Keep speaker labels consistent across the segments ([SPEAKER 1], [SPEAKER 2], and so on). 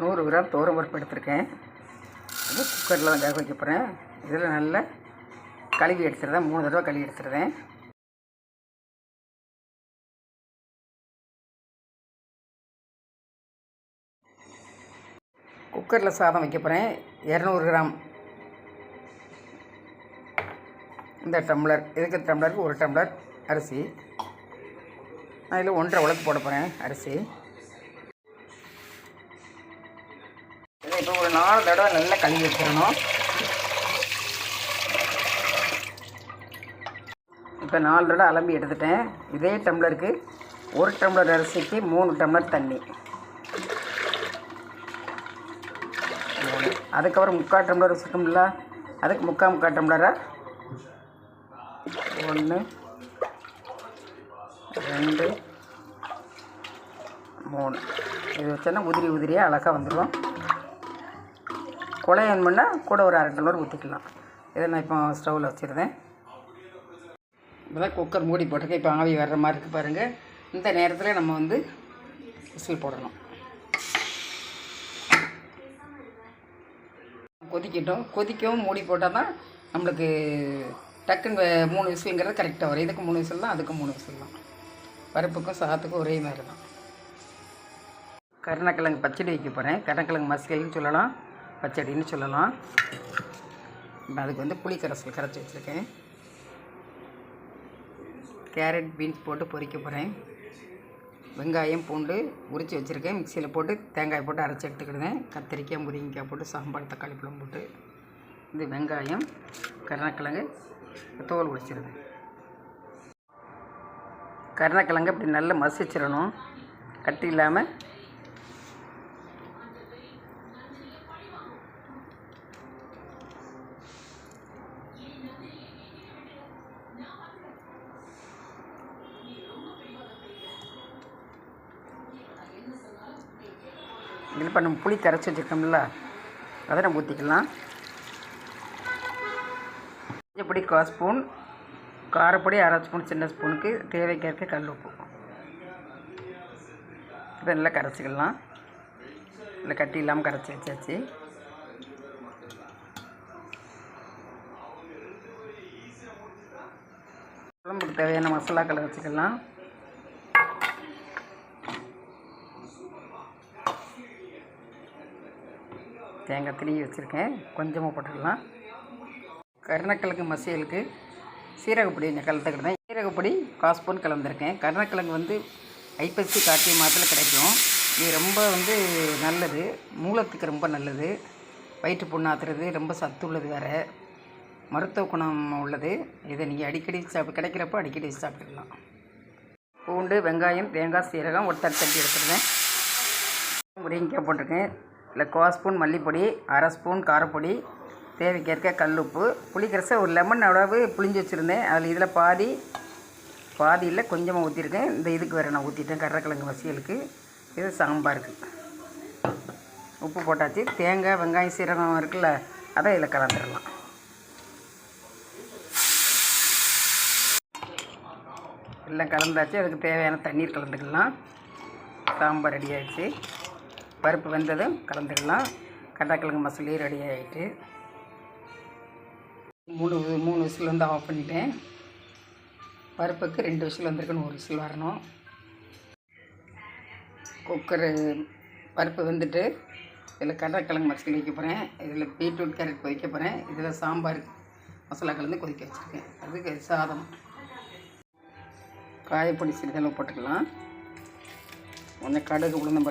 [SPEAKER 1] நூறு கிராம் தோரம் பருப்பு எடுத்திருக்கேன். இது குக்கரில் தான் வேக வைக்க போகிறேன் இதில் நல்லா கழுவி எடுத்துருந்தேன் மூணு தடவை கழுவி எடுத்துருந்தேன் குக்கரில் சாதம் வைக்க போகிறேன் இரநூறு கிராம். இந்த டம்ளர் இதுக்கு டம்ளருக்கு ஒரு டம்ளர் அரிசி. நான் இதில் ஒன்றரை உலக்கு போட போகிறேன் அரிசி. இதை ஒரு நாலு தடவை நல்லா கழுவி வச்சிடணும். இப்போ நாலு தடவை அலம்பி எடுத்துட்டேன். இதே டம்ளருக்கு ஒரு டம்ளர் அரிசிக்கு மூணு டம்ளர் தண்ணி. அதுக்கப்புறம் முக்கால் டம்ளர் வச்சுருக்கோம்ல அதுக்கு முக்கால் முக்கால் டம்ளரா? ஒன்று ரெண்டு மூணு. இது வச்சோன்னா உதிரி உதிரியாக அழகாக வந்துடும் குழையன் பண்ணால் கூட ஒரு அரை டம்ளர் ஊற்றிக்கலாம் இதை நான் இப்போ ஸ்டவ்வில் வச்சுருந்தேன். இப்போ தான் குக்கர் மூடி போட்டிருக்கேன். இப்போ ஆவி வர்ற மாதிரி இருக்குது பாருங்கள் இந்த நேரத்தில் நம்ம வந்து விசில் போடணும். கொதிக்கட்டும். கொதிக்கவும் மூடி போட்டால் தான் நம்மளுக்கு டக்குன்னு மூணு விசிலுங்கிறது கரெக்டாக வரும். இதுக்கு மூணு விசில் தான் அதுக்கும் மூணு விசில் தான். பருப்புக்கும் சாதத்துக்கும் ஒரே மாதிரி தான் கருணக்கிழங்கு பச்சடி வைக்க போகிறேன் கருணக்கிழங்கு மசியல்னு சொல்லலாம். பச்சடின்னு சொல்லலாம். இப்போ அதுக்கு வந்து புளிக்கரைசல் கரைச்சி வச்சுருக்கேன். கேரட் பீன்ஸ் போட்டு பொரிக்க போகிறேன் வெங்காயம் பூண்டு உரித்து வச்சுருக்கேன். மிக்சியில் போட்டு தேங்காய் போட்டு அரைச்சி எடுத்துக்கிடுவேன். கத்திரிக்காய் முருங்கைக்காய் போட்டு சாம்பார் தக்காளி பழம் போட்டு இது வெங்காயம் கருணக்கிழங்கு தோல் உடைச்சிருவேன். கருணக்கிழங்கு இப்படி நல்லா மசிச்சிடணும். கட்டி இல்லாமல் இப்போ நம்ம புளி கரைச்சி வச்சுருக்கோம்ல அதை நம்ம ஊற்றிக்கலாம் மஞ்சப்பொடி கால் ஸ்பூன் காரப்பொடி அரை ஸ்பூன் சின்ன ஸ்பூனுக்கு தேவைக்கேற்க கல் உப்பு. இதை நல்லா கரைச்சிக்கலாம். இல்லை கட்டி இல்லாமல் கரைச்சி வச்சாச்சு. குழம்புக்கு தேவையான மசாலாக்களை வச்சுக்கலாம். தேங்காய் திருவி வச்சுருக்கேன். கொஞ்சமாக போட்டுக்கலாம். கருணக்கிழங்கு மசியலுக்கு சீரகப்பொடி கொஞ்சம் கலந்துக்கிட்டேன் சீரகப்பொடி கால் ஸ்பூன் கலந்துருக்கேன். கருணக்கிழங்கு வந்து ஐப்பசி கார்த்திகை மாதத்தில் கிடைக்கும். இது ரொம்ப வந்து நல்லது. மூலத்துக்கு ரொம்ப நல்லது. வயிற்று புண்ணாத்துறது ரொம்ப சத்து உள்ளது வேறு. மருத்துவ குணம் உள்ளது. இதை நீங்கள் அடிக்கடி சாப்பிட கிடைக்கிறப்போ அடிக்கடி சாப்பிட்டுக்கலாம். பூண்டு வெங்காயம் தேங்காய் சீரகம் ஒரு தட்டு தட்டி எடுத்துருவேன். முருங்கைக்காய் போட்டிருக்கேன். இல்லை கோ ஸ்பூன் மல்லிப்பொடி அரை ஸ்பூன் காரப்பொடி தேவைக்கேற்க கல் உப்பு புளிக்கரசை ஒரு லெமன் அளவு புளிஞ்சு வச்சுருந்தேன். அதில் இதில் பாதி பாதியில் கொஞ்சமாக ஊற்றிருக்கேன் இந்த இதுக்கு வேறு நான் ஊற்றிட்டேன் கருணக்கிழங்கு வசியலுக்கு. இது சாம்பாருக்கு. உப்பு போட்டாச்சு. தேங்காய் வெங்காயம் சீரகம் இருக்குல்ல அதை இதில் கலந்துடலாம். எல்லாம் கலந்தாச்சு. அதுக்கு தேவையான தண்ணீர் கலந்துக்கலாம். சாம்பார் ரெடி ஆகிடுச்சு பருப்பு வெந்ததும் கலந்துக்கலாம் கடலைக்கிழங்கு மசாலையும் ரெடி ஆகிட்டு மூணு மூணு விசில் வந்து ஆஃப் பண்ணிட்டேன். பருப்புக்கு ரெண்டு விசில் வந்திருக்குன்னு ஒரு விசில் வரணும். குக்கரு பருப்பு வந்துட்டு இதில் கடலைக்கிழங்கு மசாலா வைக்க போகிறேன் இதில் பீட்ரூட் கேரட் கொதிக்க போகிறேன் இதில் சாம்பார் மசாலா கலந்து கொதிக்க வச்சுருக்கேன். அதுக்கு சாதம். காயப்பொடி சிறிதளவு போட்டுக்கலாம். ஒன்று கடுகு உளுந்தம்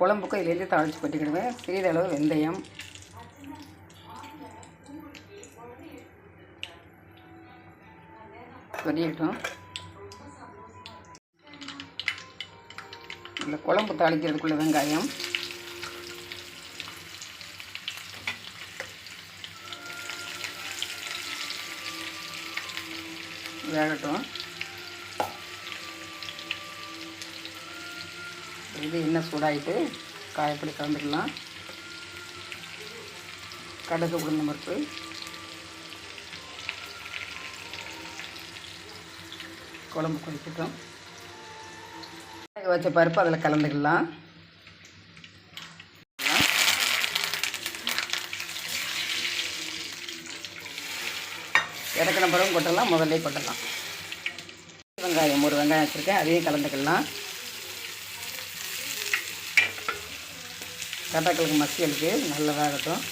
[SPEAKER 1] குழம்புக்கும் இதுலேருந்து தாளித்து கொட்டிக்கிடுவேன். சிறிதளவு வெந்தயம். கொதிக்கட்டும் இந்த குழம்பு தாளிக்கிறதுக்குள்ள வெங்காயம். வேகட்டும். இது இன்னும் சூடாகிட்டு காயப்படி கலந்துக்கலாம் கடுகு உளுந்து பருப்பு. குழம்பு கொதிக்கட்டும். வச்ச பருப்பு அதில் கலந்துக்கலாம். இறக்கின பருவம் கொட்டலாம் முதல்ல கொட்டலாம். வெங்காயம் ஒரு வெங்காயம் வச்சுருக்கேன் அதையும் கலந்துக்கலாம். கருணக்கிழங்கு மசியலுக்கு நல்லதாகட்டும்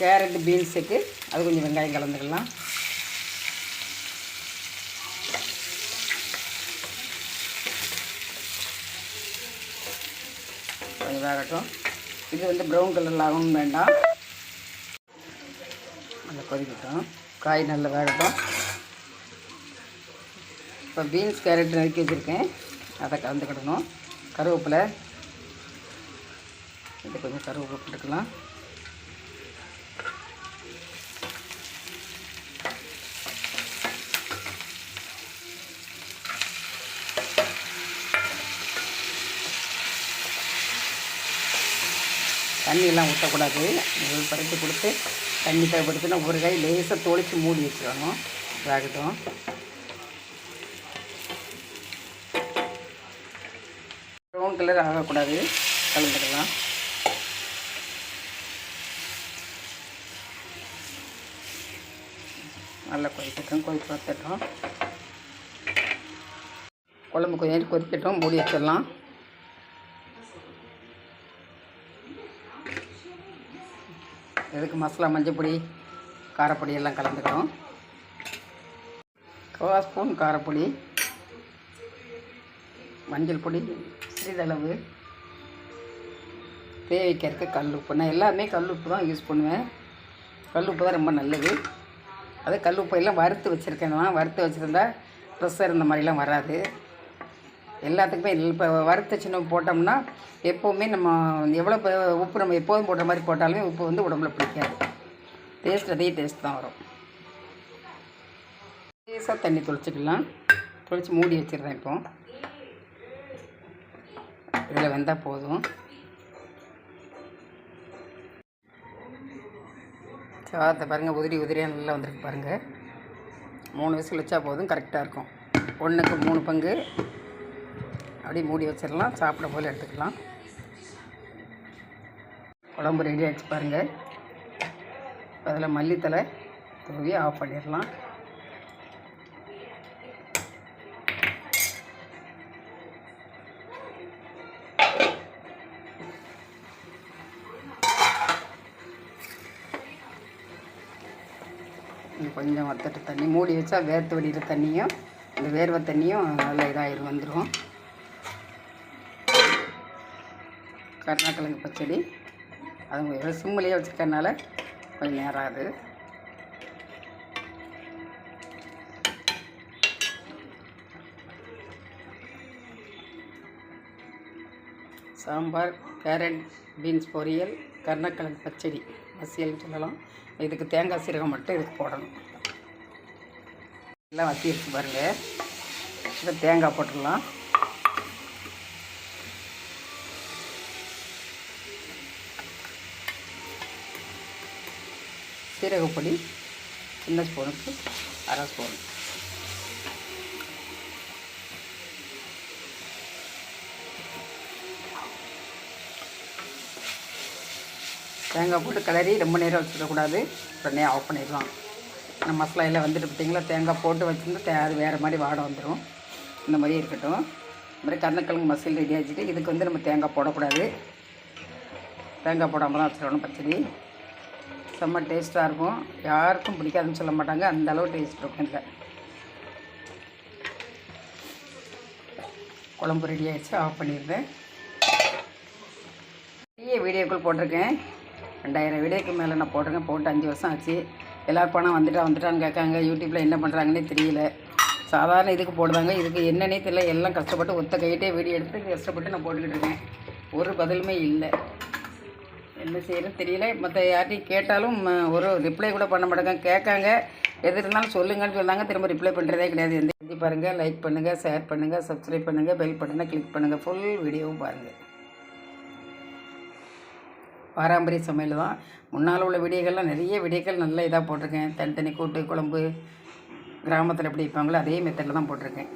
[SPEAKER 1] கேரட் பீன்ஸுக்கு அது கொஞ்சம் வெங்காயம் கலந்துக்கலாம். கொஞ்சம் வேகட்டும். இது வந்து ப்ரௌன் கலரில் ஆகணும் வேண்டாம். நல்லா கொதிக்கட்டும். காய் நல்லா வேகட்டும். இப்போ பீன்ஸ் கேரட் நறுக்கி வச்சுருக்கேன். அதை கலந்துக்கிடணும். கருவேப்பிலை. இது கொஞ்சம் கருவேப்பிலை போட்டுக்கலாம். தண்ணியெல்லாம் ஊற்றக்கூடாது. பறித்து கொடுத்து தண்ணி தேவைப்படுத்துனா ஒரு காய் லேசாக தொளிச்சு மூடி வச்சுக்கணும் இதாகட்டும். கலர் ஆகக்கூடாது. கலந்துக்கலாம். நல்லா கொதிக்கட்டும் கொதிக்க வத்துட்டோம் குழம்பு கொஞ்சம் நேரம் கொதிக்கட்டும் மூடி வச்சிடலாம். இதுக்கு மசாலா மஞ்சப்பொடி காரப்பொடி எல்லாம் கலந்துக்கிறோம் கவா ஸ்பூன் காரப்பொடி மஞ்சள் பொடி. சிறிதளவு தேவைக்கிறதுக்கு கல் உப்பு நான் எல்லாமே கல் உப்பு தான் யூஸ் பண்ணுவேன். கல் உப்பு தான் ரொம்ப நல்லது. அது கல் உப்பு எல்லாம் வறுத்து வச்சுருக்கேன் நான். வறுத்து வச்சுருந்தா ப்ரெஷர் இந்த மாதிரிலாம் வராது. எல்லாத்துக்குமே இப்போ வறுத்த சின்ன போட்டோம்னா எப்போவுமே நம்ம எவ்வளோ இப்போ உப்பு நம்ம எப்போதும் போடுற மாதிரி போட்டாலுமே உப்பு வந்து உடம்புல பிடிக்காது. டேஸ்ட் அதே டேஸ்ட் தான் வரும். லேசாக தண்ணி தொளிச்சிக்கலாம். தொளிச்சு மூடி வச்சிடுறேன் இப்போ. இதில் வெந்தால் போதும். சாதத்தை பாருங்கள் உதிரி உதிரியாக நல்லா வந்திருக்கு பாருங்கள் மூணு விசில் வச்சா போதும் கரெக்டாக இருக்கும். ஒன்றுக்கு மூணு பங்கு. அப்படியே மூடி வச்சிடலாம் சாப்பிட போல் எடுத்துக்கலாம். குழம்பு ரெடி ஆகிடுச்சு பாருங்கள் அதில் மல்லித்தலை தூவி ஆஃப் பண்ணிடலாம். கொஞ்சம் வத்தட்டு தண்ணி மூடி வச்சா வேர்த்து வடிகிற தண்ணியும் இந்த வேர்வை தண்ணியும் நல்லா இதாகிடும் வந்துடும் கருணாக்கிழங்கு பச்சடி. அது சிம்மிலேயே வச்சுக்கறனால கொஞ்சம் நேரம் ஆகுது. சாம்பார் கேரட் பீன்ஸ் பொரியல் கருணக்கிழங்கு பச்சடி. மசியல்னு சொல்லலாம். இதுக்கு தேங்காய் சீரகம் மட்டும் இதுக்கு போடணும். எல்லாம் வத்திருச்சு பாருங்கள் இப்போ தேங்காய் போட்டுடலாம். சீரகப்பொடி சின்ன ஸ்பூனுக்கு அரை ஸ்பூன். தேங்காய் போட்டு கிளறி ரொம்ப நேரம் வச்சிடக்கூடாது உடனே ஆஃப் பண்ணிடலாம். நம்ம மசாலா எல்லாம் வந்துட்டு பார்த்தீங்களா தேங்காய் போட்டு வச்சுருந்தா தே அது வேறு மாதிரி வாடை வந்துடும் இந்த மாதிரி இருக்கட்டும். இந்த மாதிரி கருணக்கிழங்கு மசால் ரெடி ஆச்சுட்டு இதுக்கு வந்து நம்ம தேங்காய் போடக்கூடாது. தேங்காய் போடாமல் தான் வச்சிடணும் பச்சடி. செம்ம டேஸ்ட்டாக இருக்கும். யாருக்கும் பிடிக்காதுன்னு சொல்ல மாட்டாங்க. அந்த அளவு டேஸ்ட் இருக்கும் இதில் குழம்பு ரெடி ஆகிடுச்சு ஆஃப் பண்ணியிருந்தேன் நிறைய வீடியோக்கள் போட்டிருக்கேன். ரெண்டாயிரம் வீடியோக்கு மேலே நான் போட்டிருக்கேன். போட்டு அஞ்சு வருஷம் ஆச்சு. எல்லோரும் பணம் வந்துட்டா வந்துட்டான்னு கேட்காங்க. யூடியூப்பில் என்ன பண்ணுறாங்கன்னே தெரியல. சாதாரண இதுக்கு போடுவாங்க. இதுக்கு என்னன்னே தெரியல. எல்லாம் கஷ்டப்பட்டு ஒத்த கையிட்டே வீடியோ எடுத்து கஷ்டப்பட்டு நான் போட்டுக்கிட்டு இருக்கேன். ஒரு பதிலுமே இல்லை. என்ன செய்யணும் தெரியல. மற்ற யார்ட்டையும் கேட்டாலும் ஒரு ரிப்ளை கூட பண்ண மாட்டாங்க. கேட்காங்க. எது இருந்தாலும் சொல்லுங்கன்னு சொன்னாங்க. திரும்ப ரிப்ளை பண்ணுறதே கிடையாது. எந்த எழுதி பாருங்கள் லைக் பண்ணுங்கள் ஷேர் பண்ணுங்கள் சப்ஸ்கிரைப் பண்ணுங்கள் பெல் பட்டனை கிளிக் பண்ணுங்கள் ஃபுல் வீடியோவும் பாருங்கள் பாரம்பரிய சமையல் தான். முன்னால் உள்ள வீடியோக்கள்லாம் நிறைய வீடியோக்கள் நல்ல இதாக போட்டிருக்கேன். தனித்தனி கூட்டு குழம்பு கிராமத்தில் எப்படி வைப்பாங்களோ அதே மெத்தடில் தான் போட்டிருக்கேன்.